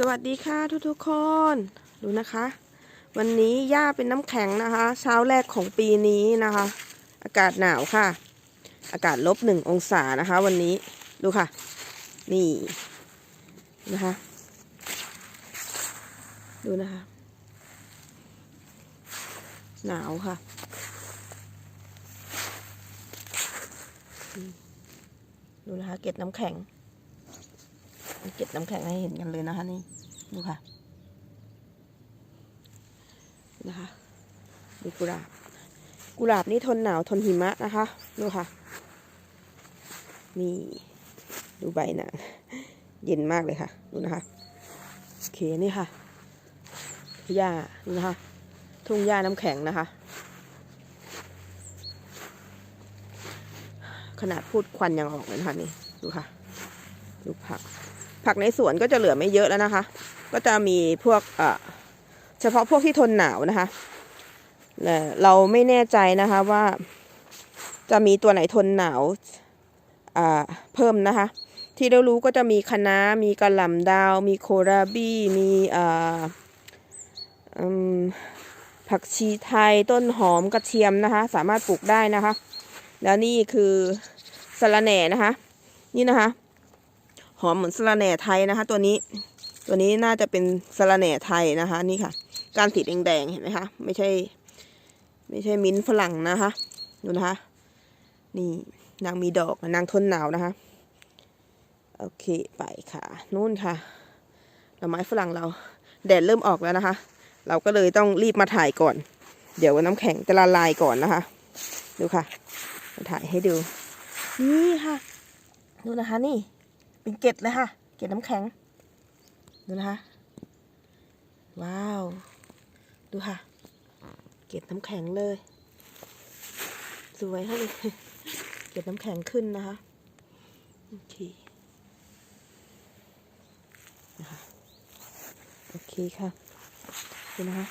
สวัสดีค่ะทุกๆคนดูนะคะ วันนี้ย่าเป็นน้ำแข็งนะคะ เช้าแรกของปีนี้นะคะ อากาศหนาวค่ะ อากาศลบหนึ่งองศานะคะ วันนี้ดูค่ะ นี่นะคะ ดูนะคะ หนาวค่ะ ดูนะคะ เก็ดน้ำแข็ง เก็บน้ำแข็งให้เห็นกันเลยนะคะนี่ดูค่ะนะคะดูกุหลาบกุหลาบนี่ทนหนาวทนหิมะนะคะดูค่ะ นี่ ดูใบหนังเย็นมากเลยค่ะ ดูนะคะโอเคนี่ค่ะหญ้านะคะ ทุ่งหญ้าน้ำแข็งนะคะ ขนาดพูดควันยังออกเลยนะคะนี่ ดูค่ะ ดูผัก ผักในสวนก็จะเหลือไม่เยอะแล้วนะคะ ก็จะมีพวกเอ่อเฉพาะพวกที่ทนหนาวนะคะแต่เราไม่แน่ใจนะคะว่าจะมีตัวไหนทนหนาวอ่าเพิ่มนะคะ ที่เรารู้ก็จะมีคะน้ามีกระหล่ำดาว มีโคราบี้มีอ่าอืมผักชีไทยต้นหอมกระเทียมนะคะ สามารถปลูกได้นะคะ แล้วนี่คือสะระแหน่นะคะ นี่นะคะ อมเหมือนสะระแหน่ไทยนะคะ ตัวนี้ ตัวนี้น่าจะเป็นสะระแหน่ไทยนะคะ นี่ค่ะ การสีแดงๆเห็นไหมคะ ไม่ใช่ ไม่ใช่มิ้นฝรั่งนะคะดูนะคะ นี่นางมีดอกนางทนหนาวนะคะ โอเคไปค่ะ นู่นค่ะดอกไม้ฝรั่งเรา แดดเริ่มออกแล้วนะคะ เราก็เลยต้องรีบมาถ่ายก่อน เดี๋ยวน้ำแข็งจะละลายก่อนนะคะ ดูค่ะมาถ่ายให้ดู นี่ค่ะ ดูนะคะนี่ เป็นเกล็ดเลยค่ะ เกล็ดน้ำแข็ง ดูนะคะ ว้าว ดูค่ะ เกล็ดน้ำแข็งเลย สวยค่ะเลยเกล็ดน้ำแข็งขึ้นนะคะ โอเคนะคะโอเคค่ะดูนะคะ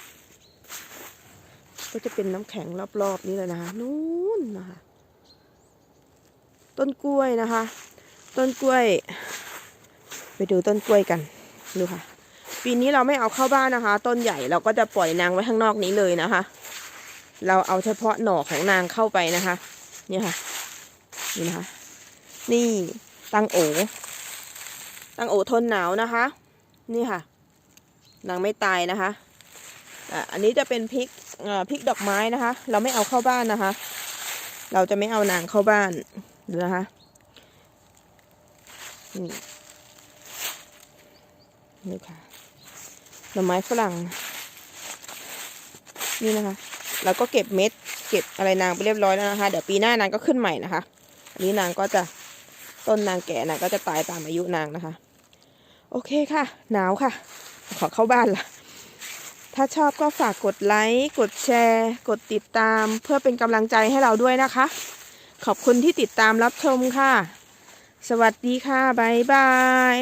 ก็จะเป็นน้ำแข็งรอบๆนี้เลยนะคะ นู้นนะคะ ต้นกล้วยนะคะ ต้นกล้วย ไปดูต้นกล้วยกันดูค่ะ ปีนี้เราไม่เอาเข้าบ้านนะคะ ต้นใหญ่เราก็จะปล่อยนางไว้ข้างนอกนี้เลยนะคะ เราเอาเฉพาะหน่อของนางเข้าไปนะคะนี่ค่ะนี่นะคะ นี่ตังโอตังโอทนหนาวนะคะ นี่ค่ะ นางไม่ตายนะคะอันนี้จะเป็นพริกพริกดอกไม้นะคะ เราไม่เอาเข้าบ้านนะคะ เราจะไม่เอานางเข้าบ้านดูนะคะ นี่นี่ค่ะหน่อไม้ฝรั่ง นี่นะคะแล้วก็เก็บเม็ด เก็บอะไรนางไปเรียบร้อยแล้วนะคะ เดี๋ยวปีหน้านางก็ขึ้นใหม่นะคะ อันนี้นางก็จะต้นนางแก่นางก็จะตายตามอายุนางนะคะ โอเคค่ะ หนาวค่ะ ขอเข้าบ้านละถ้าชอบก็ฝากกดไลค์ กดแชร์ กดติดตามเพื่อเป็นกำลังใจให้เราด้วยนะคะ ขอบคุณที่ติดตามรับชมค่ะ สวัสดีค่ะบายบาย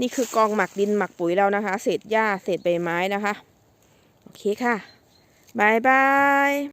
นี่คือกองหมักดินหมักปุ๋ยเรานะคะ เศษหญ้าเศษใบไม้นะคะ โอเคค่ะบายบาย